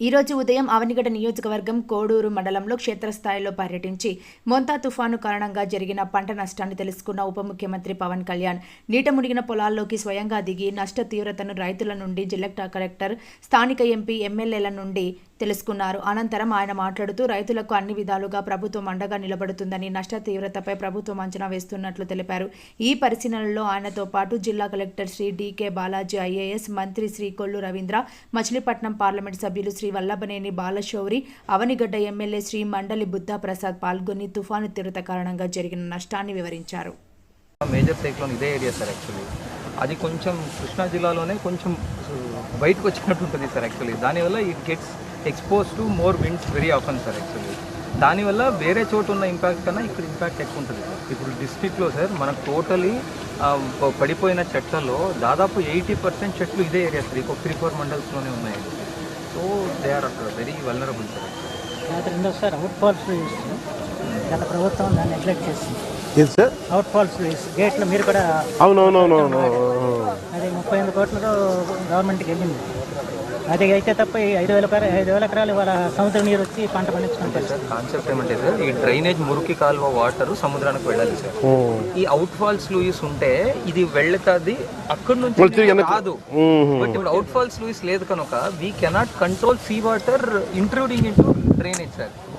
ఈరోజు ఉదయం అవనిగడ నియోజకవర్గం కోడూరు మండలంలో క్షేత్రస్థాయిలో పర్యటించి మొంతా తుఫాను కారణంగా జరిగిన పంట నష్టాన్ని తెలుసుకున్న ఉప ముఖ్యమంత్రి పవన్ కళ్యాణ్ నీట మునిగిన పొలాల్లోకి స్వయంగా దిగి నష్ట తీవ్రతను రైతుల నుండి జిల్లా కలెక్టర్ స్థానిక ఎంపీ ఎమ్మెల్యేల నుండి తెలుసుకున్నారు. అనంతరం ఆయన మాట్లాడుతూ రైతులకు అన్ని విధాలుగా ప్రభుత్వం అండగా నిలబడుతుందని నష్ట తీవ్రతపై ప్రభుత్వం అంచనా వేస్తున్నట్లు తెలిపారు. ఈ పరిశీలనలో ఆయనతో పాటు జిల్లా collector Shri D K Balaji IAS మంత్రి శ్రీ కొల్లు రవీంద్ర మచిలీపట్నం పార్లమెంట్ సభ్యులు శ్రీ వల్లభనేని బాలశౌరి అవనిగడ్డ ఎమ్మెల్యే శ్రీ మండలి బుద్ధా ప్రసాద్ పాల్గొని తుఫాను తీవ్రత కారణంగా జరిగిన నష్టాన్ని వివరించారు. మేజర్ సైక్లోన్ ఇదే ఏరియా సార్ యాక్చువల్లీ. అది కొంచెం కృష్ణా జిల్లాలోనే కొంచెం బయటకు వచ్చినట్టు ఉంటుంది సార్ యాక్చువల్లీ. దానివల్ల it gets expose to more winds very often sir actually దానివల్ల వేరే చోటు ఉన్న ఇంపాక్ట్ కన్నా ఇక్కడ ఇంపాక్ట్ ఎక్కువ ఉంటుంది. సార్ ఇప్పుడు డిస్ట్రిక్ట్లో సార్ మనకు టోటలీ పడిపోయిన చెట్లలో దాదాపు ఎయిటీ పర్సెంట్ చెట్లు ఇదే ఏరియా సార్ ఇంకొక త్రీ ఫోర్ మండల్స్లోనే ఉన్నాయి. So they are very vulnerable sir గత రెండోసారి అవుట్ గత ప్రభుత్వం దాన్ని నెగ్లెక్ట్ సార్ అవుట్ గేట్లో మీరు కూడా అవునవునవునవును. అది ముప్పై ఎనిమిది కోట్లతో గవర్నమెంట్కి వెళ్ళింది. అది అయితే తప్ప ఈ ఐదు వేల ఎకరా- ఐదు వేల ఎకరాలు వాళ్ళ సముద్ర నీరు వచ్చి పంట పండించుకుంటారు సార్ కాన్సెప్ట్ ఏమంటే సార్ ఈ డ్రైనేజ్ మురికి కాలువ వాటర్ సముద్రానికి వెళ్ళాలి సార్. ఈ అవుట్ ఫాల్స్ లూయిస్ ఉంటే ఇది వెళ్తాది అక్కడ నుంచి కాదు. బట్ ఇప్పుడు అవుట్ ఫాల్స్ లూయిస్ లేదు కనుక we cannot control sea water intruding into drainage sir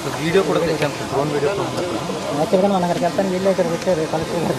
అసలు వీడియో కూడా తెచ్చాం. సార్ డ్రోన్ వీడియో యాక్చువల్గా మనం అక్కడికి వెళ్తాను. వీళ్ళు ఇక్కడికి వచ్చారు. కలెక్టర్ గారు